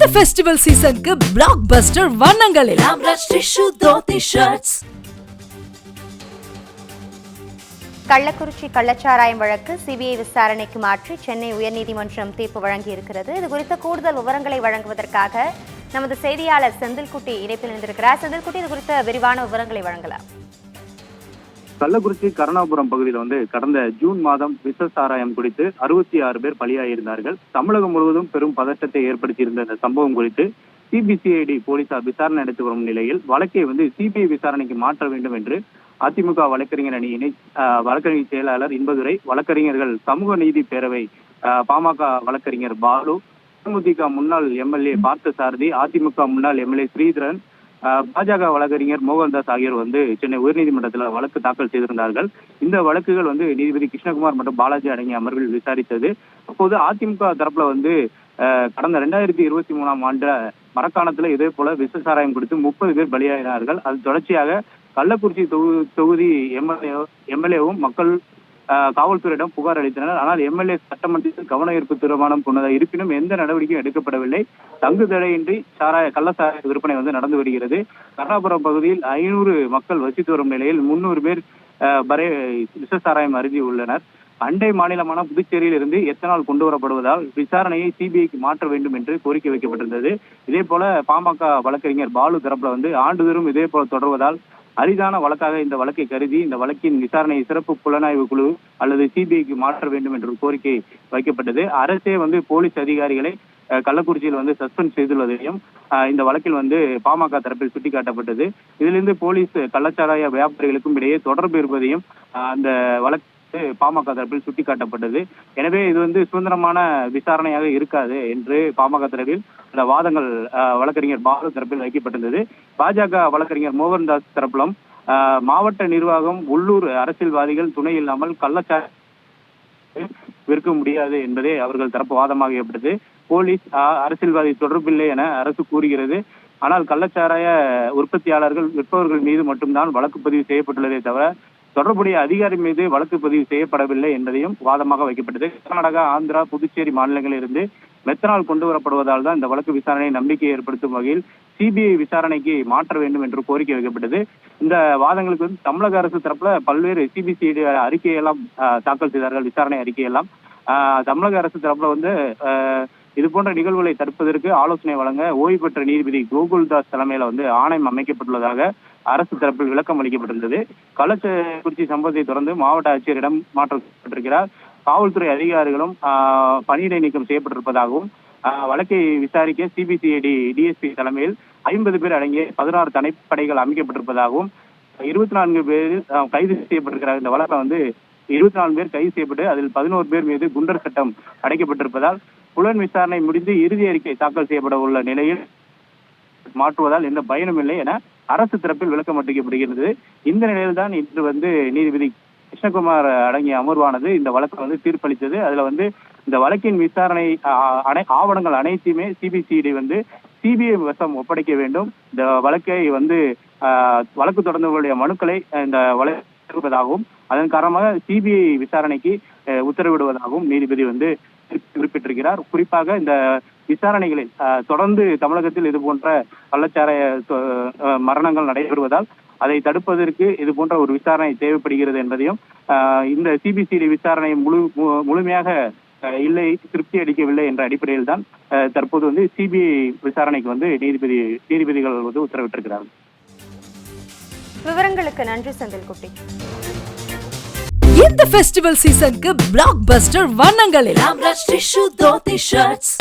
இந்த ஃபெஸ்டிவல் சீசனுக்கு பிளாக் பஸ்டர் வண்ணங்களில். கள்ளக்குறிச்சி கள்ளச்சாராயம் வழக்கு சிபிஐ விசாரணைக்கு மாற்றி சென்னை உயர்நீதிமன்றம் தீர்ப்பு வழங்கியிருக்கிறது. இது குறித்த கூடுதல் விவரங்களை வழங்குவதற்காக நமது செய்தியாளர் செந்தில்குட்டி இணைப்பில் இருந்திருக்கிறார் செந்தில்குட்டி இது குறித்த விரிவான விவரங்களை வழங்கலாம். கள்ளக்குறிச்சி கருணாபுரம் பகுதியில் வந்து கடந்த ஜூன் மாதம் விஷ சாராயம் குறித்து அறுபத்தி ஆறு பேர் பலியாயிருந்தார்கள். தமிழகம் முழுவதும் பெரும் பதற்றத்தை ஏற்படுத்தியிருந்த இந்த சம்பவம் குறித்து சிபிசிஐடி போலீசார் விசாரணை நடத்தி வரும் நிலையில் வழக்கை வந்து சிபிஐ விசாரணைக்கு மாற்ற வேண்டும் என்று அதிமுக வழக்கறிஞர் அணி இணை வழக்கறிஞர் செயலாளர் இன்பதுரை வழக்கறிஞர்கள் சமூக நீதி பேரவை பாமக வழக்கறிஞர் பாலு தேமுதிக முன்னாள் எம்எல்ஏ பார்த்தசாரதி அதிமுக முன்னாள் எம்எல்ஏ ஸ்ரீதரன் பாஜக வழக்கறிஞர் மோகன்தாஸ் ஆகியோர் வந்து சென்னை உயர்நீதிமன்றத்தில் வழக்கு தாக்கல் செய்திருந்தார்கள். இந்த வழக்குகள் வந்து நீதிபதி கிருஷ்ணகுமார் மற்றும் பாலாஜி அடங்கிய அமர்வில் விசாரித்தது. அப்போது அதிமுக தரப்புல வந்து ஆஹ் கடந்த ரெண்டாயிரத்தி இருபத்தி மூணாம் ஆண்டு மரக்காணத்துல இதே போல விஷ சாராயம் கொடுத்து முப்பது பேர் பலியாகினார்கள் அது தொடர்ச்சியாக கள்ளக்குறிச்சி தொகு- தொகுதி எம்எல்ஏ எம்எல்ஏவும் மக்கள் காவல்துறையிடம் புகார் அளித்தனர். ஆனால் எம்எல்ஏ சட்டமன்றத்தில் கவன ஈர்ப்பு தீர்மானம் கொண்டதாக இருப்பினும் எந்த நடவடிக்கையும் எடுக்கப்படவில்லை. தங்கு தடையின்றி சாராய கள்ள சாராய விற்பனை வந்து நடந்து வருகிறது. கர்ணாபுரம் பகுதியில் ஐநூறு மக்கள் வசித்து வரும் நிலையில் முன்னூறு பேர் பரே விஷ சாராயம் அருந்தி உள்ளனர். அண்டை மாநிலமான புதுச்சேரியில் இருந்து எத்தனால் கொண்டு வரப்படுவதால் விசாரணையை சிபிஐக்கு மாற்ற வேண்டும் என்று கோரிக்கை வைக்கப்பட்டிருந்தது. இதே போல பாமக வழக்கறிஞர் பாலு தரப்புல வந்து ஆண்டுதோறும் இதே போல தொடர்வதால் அரிதான வழக்காக இந்த வழக்கை கருதி இந்த வழக்கின் விசாரணையை சிறப்பு புலனாய்வு குழு அல்லது சிபிஐக்கு மாற்ற வேண்டும் என்ற ஒரு கோரிக்கை வைக்கப்பட்டது. அரசே வந்து போலீஸ் அதிகாரிகளை கள்ளக்குறிச்சியில் வந்து சஸ்பெண்ட் செய்துள்ளதையும் இந்த வழக்கில் வந்து பாமக தரப்பில் சுட்டிக்காட்டப்பட்டது. இதிலிருந்து போலீஸ் கள்ளச்சாராய வியாபாரிகளுக்கும் இடையே தொடர்பு இருப்பதையும் அந்த வழக்கு பாமக தரப்பில் சுட்டிக்காட்டப்பட்டது. எனவே இது வந்து சுதந்திரமான விசாரணையாக இருக்காது என்று பாமக தரப்பில் அந்த வாதங்கள் வழக்கறிஞர் பாலு தரப்பில் வைக்கப்பட்டிருந்தது. பாஜக வழக்கறிஞர் மோகன்தாஸ் தரப்பிலும் மாவட்ட நிர்வாகம் உள்ளூர் அரசியல்வாதிகள் துணை இல்லாமல் கள்ளச்சா விற்க முடியாது என்பதே அவர்கள் தரப்பு வாதமாக ஏற்பட்டது. போலீஸ் அரசியல்வாதி தொடர்பில்லை என அரசு கூறுகிறது. ஆனால் கள்ளச்சாராய உற்பத்தியாளர்கள் விற்பவர்கள் மீது மட்டும்தான் வழக்கு பதிவு செய்யப்பட்டுள்ளதே தவிர தொடர்புடைய அதிகாரி மீது வழக்கு பதிவு செய்யப்படவில்லை என்பதையும் வாதமாக வைக்கப்பட்டது. கர்நாடகா ஆந்திரா புதுச்சேரி மாநிலங்களில் இருந்து மெத்தனால் கொண்டு வரப்படுவதால் தான் இந்த வழக்கு விசாரணை நம்பிக்கை ஏற்படுத்தும் வகையில் சிபிஐ விசாரணைக்கு மாற்ற வேண்டும் என்று கோரிக்கை வைக்கப்பட்டது. இந்த வாதங்களுக்கு வந்து தமிழக அரசு தரப்புல பல்வேறு சிபிசிஐடி அறிக்கையெல்லாம் தாக்கல் செய்தார்கள் விசாரணை அறிக்கையெல்லாம். தமிழக அரசு தரப்புல வந்து இதுபோன்ற இது போன்ற நிகழ்வுகளை தடுப்பதற்கு ஆலோசனை வழங்க ஓய்வு பெற்ற நீதிபதி கோகுல்தாஸ் தலைமையில வந்து ஆணையம் அமைக்கப்பட்டுள்ளதாக அரசு தரப்பில் விளக்கம் அளிக்கப்பட்டிருந்தது. கள்ளக்குறிச்சி சம்பவத்தை தொடர்ந்து மாவட்ட ஆட்சியரிடம் மாற்றப்பட்டிருக்கிறார் காவல்துறை அதிகாரிகளும் பணியிடை நீக்கம் செய்யப்பட்டிருப்பதாகவும் ஆஹ், வழக்கை விசாரிக்க சிபிசிஐடி டிஎஸ்பி தலைமையில் ஐம்பது பேர் அடங்கிய பதினாறு தனிப்படைகள் அமைக்கப்பட்டிருப்பதாகவும் இருபத்தி நான்கு பேர் கைது செய்யப்பட்டிருக்கிறார். இந்த வழக்கை வந்து இருபத்தி நாலு பேர் கைது செய்யப்பட்டு அதில் பதினோரு பேர் மீது குண்டர் சட்டம் அடைக்கப்பட்டிருப்பதால் புலன் விசாரணை முடிந்து இறுதி அறிக்கை தாக்கல் செய்யப்பட உள்ள நிலையில் மாற்றுவதால் எந்த பயனும் இல்லை என அரசு தரப்பில் விளக்கம் அளிக்கப்படுகிறது இந்த நிலையில்தான் இன்று வந்து நீதிபதி கிருஷ்ணகுமார் அடங்கிய அமர்வானது இந்த வழக்கை வந்து தீர்ப்பளித்தது. அதுல வந்து இந்த வழக்கின் விசாரணை அனை ஆவணங்கள் அனைத்தையுமே சிபிசிஐடி வந்து சிபிஐ வசம் ஒப்படைக்க வேண்டும். இந்த வழக்கை வந்து வழக்கு தொடர்ந்தவர்களுடைய மனுக்களை இந்த வழக்குவதாகவும் அதன் காரணமாக சிபிஐ விசாரணைக்கு உத்தரவிடுவதாகவும் நீதிபதி வந்து குறிப்பிட்டிருக்கிறார். குறிப்பாக இந்த விசாரணைகளில் தொடர்ந்து தமிழகத்தில் இது போன்ற கள்ளச்சாராய தொ- மரணங்கள் நடைபெறுவதால் அதை தடுப்பதற்கு இது போன்ற ஒரு விசாரணை தேவைப்படுகிறது என்பதையும் இந்த சிபிசிடி விசாரணை முழு மு- முழுமையாக இல்லை திருப்தி அளிக்கவில்லை என்ற அடிப்படையில் தான் தற்போது வந்து சிபிஐ விசாரணைக்கு வந்து நீதிபதி நீதிபதிகள் வந்து உத்தரவிட்டிருக்கிறார்கள். விவரங்களுக்கு நன்றி செந்தில்குட்டி. இந்த ஃபெஸ்டிவல் சீசனுக்கு பிளாக் பஸ்டர் வண்ணங்களில் ராம்ராஜ் டிஷ்யூ தோத்தி ஷர்ட்ஸ்